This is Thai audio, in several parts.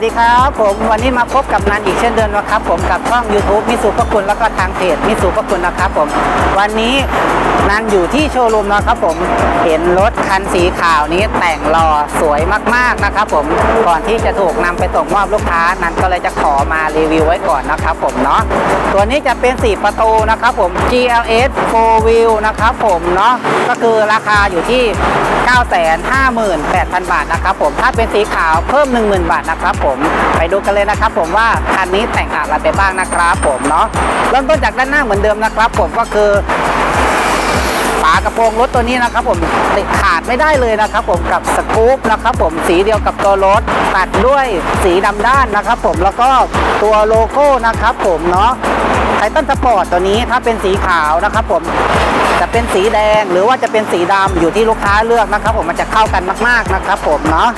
วัสดีครับ ผมวันนี้มาพบกับงานอีกเช่นเดิมนะครับผมกับช่อง YouTube มิสุพระคุณแล้วก็ทางเพจมิสุพระคุณนะครับผมวันนี้นันอยู่ที่โชว์รูมนะครับผมเห็นรถคันสีขาวนี้แต่งหล่อสวยมากๆนะครับผมก่อนที่จะถูกนำไปส่งมอบลูกค้านันก็เลยจะขอมารีวิวไว้ก่อนนะครับผมเนาะตัวนี้จะเป็น4ประตูนะครับผม GLS 4 Wheel นะครับผมเนาะก็คือราคาอยู่ที่ 958,000 บาทนะครับผมถ้าเป็นสีขาวเพิ่ม 10,000 บาทนะครับผมไปดูกันเลยนะครับผมว่าคันนี้แต่งอะไรไปบ้างนะครับผมเนาะเริ่มต้นจากด้านหน้าเหมือนเดิมนะครับผมก็คือฝากระโปรงรถตัวนี้นะครับผมติดขาดไม่ได้เลยนะครับผมกับสกู๊ปนะครับผมสีเดียวกับตัวรถตัดด้วยสีดำด้านนะครับผมแล้วก็ตัวโลโก้นะครับผมเนาะไททันสปอร์ตตัวนี้ถ้าเป็นสีขาวนะครับผมจะเป็นสีแดงหรือว่าจะเป็นสีดำอยู่ที่ลูกค้าเลือกนะครับ ผมมันจะเข้ากันมาก ๆนะครับผมเนาะ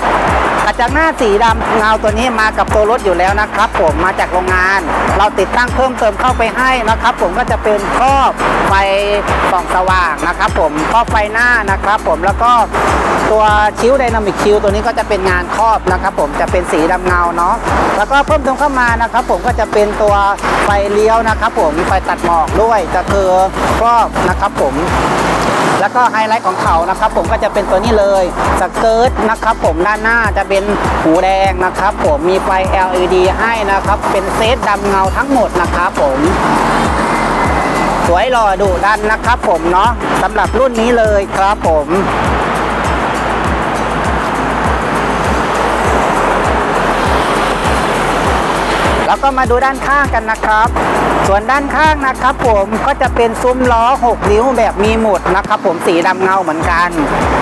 กระจังหน้าสีดำเงาตัวนี้มากับตัวรถอยู่แล้วนะครับ ผมมาจากโรงงาน เราติดตั้งเพิ่มเติมเข้าไปให้นะครับ ผมก็จะเป็นครอบไฟส่องสว่างนะครับ ผมครอบไฟหน้านะครับ ผมแล้วก็ตัวชิ้วไดนามิกชิวตัวนี้ก็จะเป็นงานครอบนะครับ ผมจะเป็นสีดำเงาเนาะแล้วก็เพิ่มเติมเข้ามานะครับ ผมก็จะเป็นตัวไฟเลี้ยวนะครับ ผมมีไฟตัดหมอกด้วยจะคือครอบนะครับ ผม แล้วก็ไฮไลท์ของเขานะครับ ผมก็จะเป็นตัวนี้เลยสเกิร์ตนะครับ ผมด้านหน้าจะเป็นหูแดงนะครับ ผมมีไฟ LED ให้นะครับ เป็นเซตดำเงาทั้งหมดนะครับผมสวยหล่อดุดันนะครับ ผมเนาะสำหรับรุ่นนี้เลยครับผม แล้วก็มาดูด้านข้างกันนะครับ ส่วนด้านข้างนะครับผมก็จะเป็นซุ้มล้อ 6 นิ้วแบบมีหมุดนะครับ ผมสีดำเงาเหมือนกัน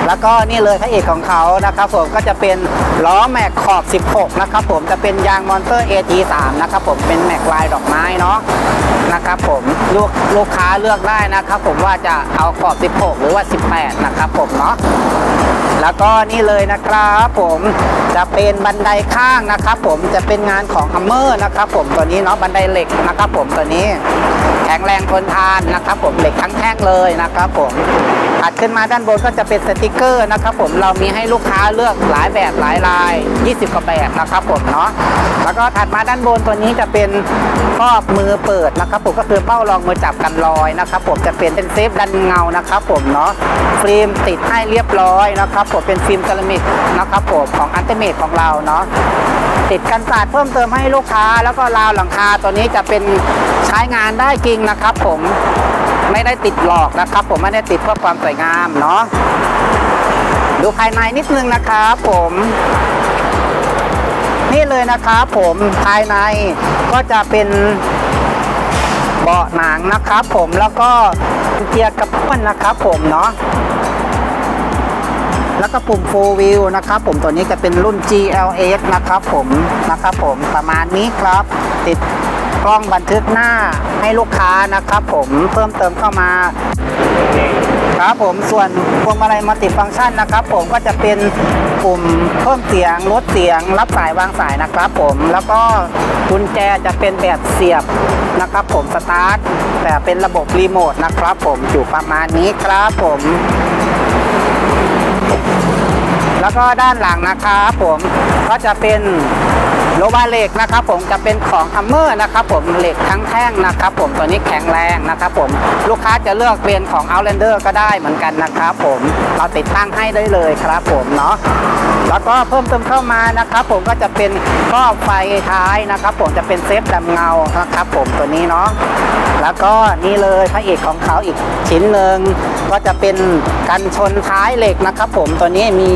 แล้วก็นี่เลยพระเอกของเขานะครับ ผมก็จะเป็นล้อแม็กขอบ 16 นะครับ ผมจะเป็นยางมอนเตอร์ AT3 นะครับผมเป็นแม็กลายดอกไม้เนาะนะครับผมลูกลูกค้าเลือกได้นะครับ ผมว่าจะเอาขอบ 16 หรือว่า 18 นะครับผมเนาะแล้วก็นี่เลยนะครับผมจะเป็นบันไดข้างนะครับ ผมจะเป็นงานของฮัมเมอร์นะครับ ผมตัวนี้เนาะบันไดเหล็กนะครับ ผมตัวนี้แข็งแรงทนทานนะครับ ผมเหล็กทั้งแท่งเลยนะครับ ผม ถัดขึ้นมาด้านบนก็จะเป็นสติกเกอร์นะครับผมเรามีให้ลูกค้าเลือกหลายแบบหลายลาย 20กว่าแบบนะครับผมเนาะแล้วก็ถัดมาด้านบนตัวนี้จะเป็นครอบมือเปิดนะครับผมก็คือเป้ารองมือจับกันรอยนะครับผมจะเป็นเป็นเซฟดันเงานะครับผมเนาะฟิล์มติดให้เรียบร้อยนะครับผมเป็นฟิล์มเซรามิกนะครับผมของอันเตเมทของเราเนาะติดกันสาดเพิ่มเติมให้ลูกค้า แล้วก็ราวหลังคาตัวนี้จะเป็นใช้งานได้จริงนะครับผม ไม่ได้ติดหลอกนะครับ ผมไม่ได้ติดเพื่อความสวยงามเนาะดูภายในนิดนึงนะครับผมนี่เลยนะครับผมภายในก็จะเป็นเบาะหนังนะครับผมแล้วก็เกียร์กระพุ้นนะครับผมเนาะแล้วก็ปุ่ม4 wheel นะครับผมตัวนี้จะเป็นรุ่น GLS นะครับผมนะครับผมประมาณนี้ครับติด กล้องบันทึกหน้าให้ลูกค้านะครับผมเพิ่มเติมเข้ามาครับผมส่วนพวงมาลัยมัลติฟังก์ชันนะครับ ผมก็จะเป็นปุ่มเพิ่มเสียงลดเสียง รับสายวางสายนะครับ ผมแล้วก็กุญแจจะเป็นแบบเสียบนะครับ ผมสตาร์ทแต่เป็นระบบรีโมทนะครับ ผมอยู่ประมาณนี้ครับผมแล้วก็ด้านหลังนะครับผมก็จะเป็น โลบาเหล็กนะครับผมจะเป็นของฮัมเมอร์นะครับผมเหล็กทั้งแท่งนะครับผมตัวนี้แข็งแรงนะครับผมลูกค้าจะเลือกเป็นของ Outlander ก็ได้เหมือนกันนะครับผมเราติดตั้งให้ได้เลยครับผมเนาะแล้วก็เพิ่มเติมเข้ามานะครับผมก็จะเป็นครอบไฟท้ายนะครับผมจะเป็นเซฟดำเงานะครับผมตัวนี้เนาะแล้วก็นี่เลยพระเอกของเขาอีกชิ้นหนึ่งก็จะเป็นกันชนท้ายเหล็กนะครับผมตัวนี้มี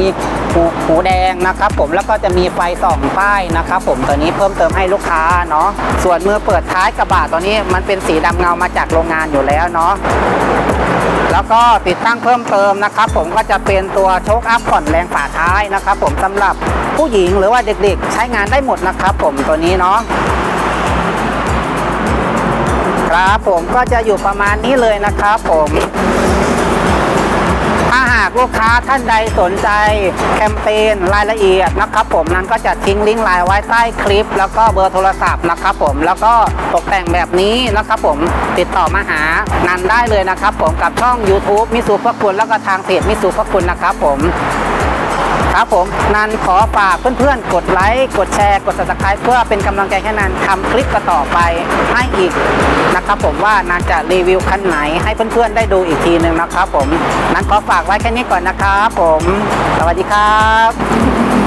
หูหูแดงนะครับผมแล้วก็จะมีไฟส่องป้ายนะครับผมตัวนี้เพิ่มเติมให้ลูกค้าเนาะส่วนมือเปิดท้ายกระบะตัวนี้มันเป็นสีดำเงามาจากโรงงานอยู่แล้วเนาะแล้วก็ติดตั้งเพิ่มเติมนะครับ ผมก็จะเป็นตัวโชคอัพผ่อนแรงฝาท้ายนะครับ ผมสำหรับผู้หญิงหรือว่าเด็กๆ ใช้งานได้หมดนะครับ ผมตัวนี้เนาะครับผมก็จะอยู่ประมาณนี้เลยนะครับ ผม ถ้าหากลูกค้าท่านใดสนใจแคมเปญรายละเอียดนะครับผมนั้นก็จะทิ้งลิงก์ไลน์ไว้ใต้คลิป แล้วก็เบอร์โทรศัพท์นะครับผมแล้วก็ตกแต่งแบบนี้นะครับผมติดต่อมาหานันได้เลยนะครับผมกับช่อง YouTube มิสูพระคุณแล้วก็ทางเพจมิสูพระคุณนะครับผม ครับผมนันขอฝากเพื่อนๆ กดไลค์ กดแชร์ กด subscribe เพื่อเป็นกำลังใจให้นันทำคลิปต่อไปให้อีกนะครับผมว่านันจะรีวิวคันไหนให้เพื่อนๆ ได้ดูอีกทีหนึ่งนะครับผมนันขอฝากไว้แค่นี้ก่อนนะครับผม สวัสดีครับ